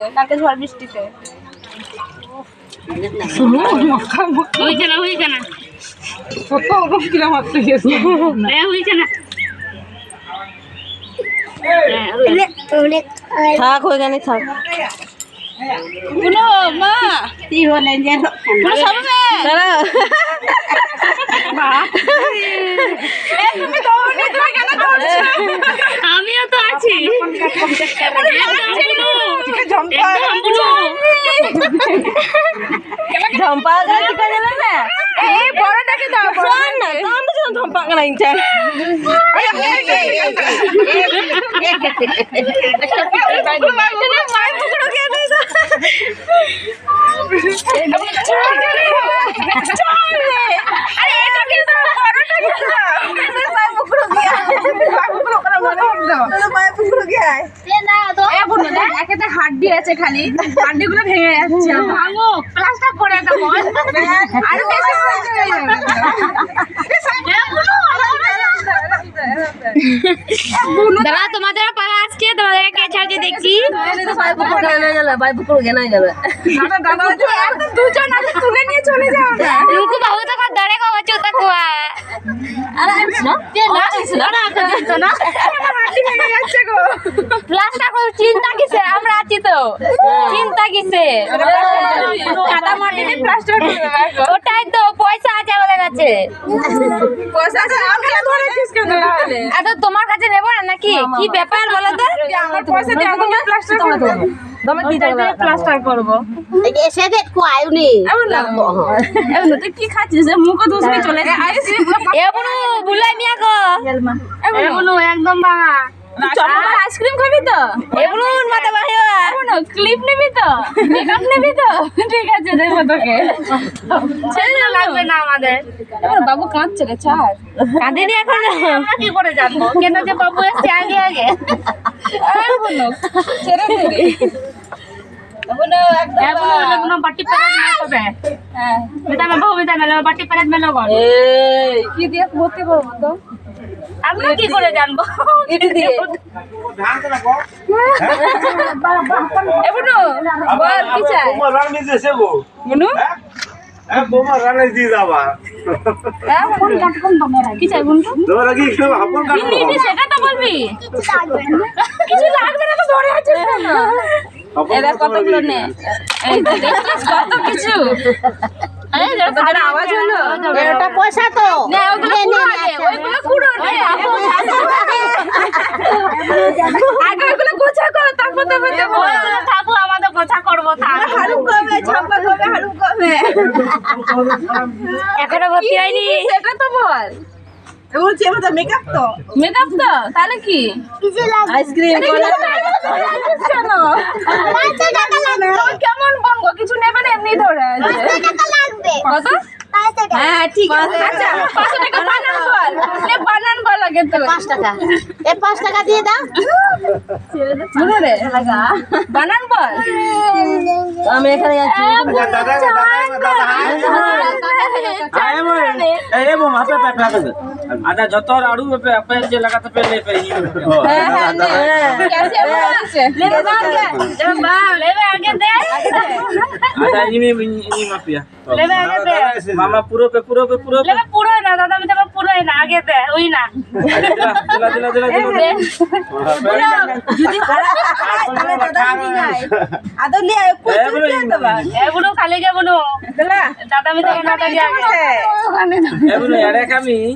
কালকে ঝড় বৃষ্টিতে। হয়েছে না হয়েছে না। এ হয়েছে না। থাক ওইখানে থাক। মা কি বলেন যে কোনো সামনে দাঁড়া আমিও তো আছি একদম বুলু। ঝম্পা গা টিকা যাবে না এই বড়টাকে দাও শোন না তো আমি যখন ঝম্পা গা নাই চাই একেতে হাড্ডি আছে খালি হাড্ডি গুলো ভেঙে যাচ্ছে ভাঙো প্লাস্টার করে দেবো আরও বেশি হয়ে যাবে। দাদা তোমাদের পালা আসছে তোমাদেরকে কে ছাড়ছে দেখছি দাদা, দাদা, একদম দুজন তুলে নিয়ে চলে যাও না বাবু তো ভেঙে যাচ্ছে গো প্লাস্টার করে চিন্তা কিসে আমরা আছি তো। চিন্তা কিসে কাদা প্লাস্টার। ওটাই তো পয়সা আছে আমাদের কাছে। পয়সা আছে আমাকে ধরেছিস কেন তাহলে? আচ্ছা তোমার কাছে নেব নাকি কি ব্যাপার বলো তো? আমার পয়সা দিয়ে আমাকে প্লাস্টার করে দেবে প্লাস্টার করব। এমন না। এমন না, তুই কি খাচ্ছিস? মুখও দুসরি চলে যায় আইসক্রিম এ বুলাই মিয়া গো। এ একদম ভাঙা আইসক্রিম খাবি তো? এ বুনু মাথা বাহিয়া এমন ক্লিপ নিবি তো? মেকআপ নিবি তো? ঠিক আছে দেখব তোকে। ছেলে লাগবে না আমাদের। এবার বাবু কাঁদছে রে ছাড়। কাঁদিনি এখন? আমরা কি করে জানব? কেন যে বাবু এসছে আগে আগে? আর বলো ছেড়ে দিবি হ্যাঁ বেটা মেলো গন কি দিয়ে ভর্তি করব তো? আমরা কি করে জানব? ইটি দিয়ে। এবনো বল কি চাই? বোমা রান্না দিয়েছে গো। বুনু? হ্যাঁ? বোমা রান্না দিয়ে যাবা। হ্যাঁ কি চাই বুনু? তোমার কি একটু হাপন কাটবো নিবি সেটা তো বলবি। কিছু লাগবে না তো ধরে আছিস কেন? এরা কতগুলো নে এই কত কিছু? এই যে তোদের আওয়াজ হলো? ওটা পয়সা তো না ওগুলো কুড়ো আগে ওইগুলো কুড়ো নে আগে ওইগুলো গোছা করো তারপর তারপর দেবো থাকু আমাদের গোছা হারুম কবে ছাপা কবে হারুম কবে এখনও ভর্তি হয়নি? সেটা তো বল। বলছি আমার তো মেকআপ তো। মেকআপ তো? তাহলে কি? আইসক্রিম কেন কেমন বলব কিছু নেবেন এমনি ধরে কত? হ্যাঁ ঠিক আছে আচ্ছা পাঁচশো টাকা বানান বল নে বানান বল আগে তো পাঁচ টাকা এ পাঁচ টাকা দিয়ে দাও মনে রে বানান বল আমি এখানে আছি দাদা দাদা ए वो वहाँ पे पैक लगा दे आधा जतो और आड़ू पे पे जे लगाते पे ले पे ही হ্যাঁ হ্যাঁ নে कैसे বলছে লে বাল লে বাল লেবে আগে দে আচ্ছা নিমি নিমা পিয়া লেবে আগে দে। মামা পুরো পে পুরো পে পুরো লেবে পুরো না দাদা আমি তোমার পুরো না আগে দে ওই না। আচ্ছা, দিলা দিলা দিলা দিলা যদি তাহলে দাদা নি নাই আদর লি আয় কই চুপ কে দবা এবুনো খালি গে বনো দাদা। আমি তোমার না আগে। এবুনো আরে কামি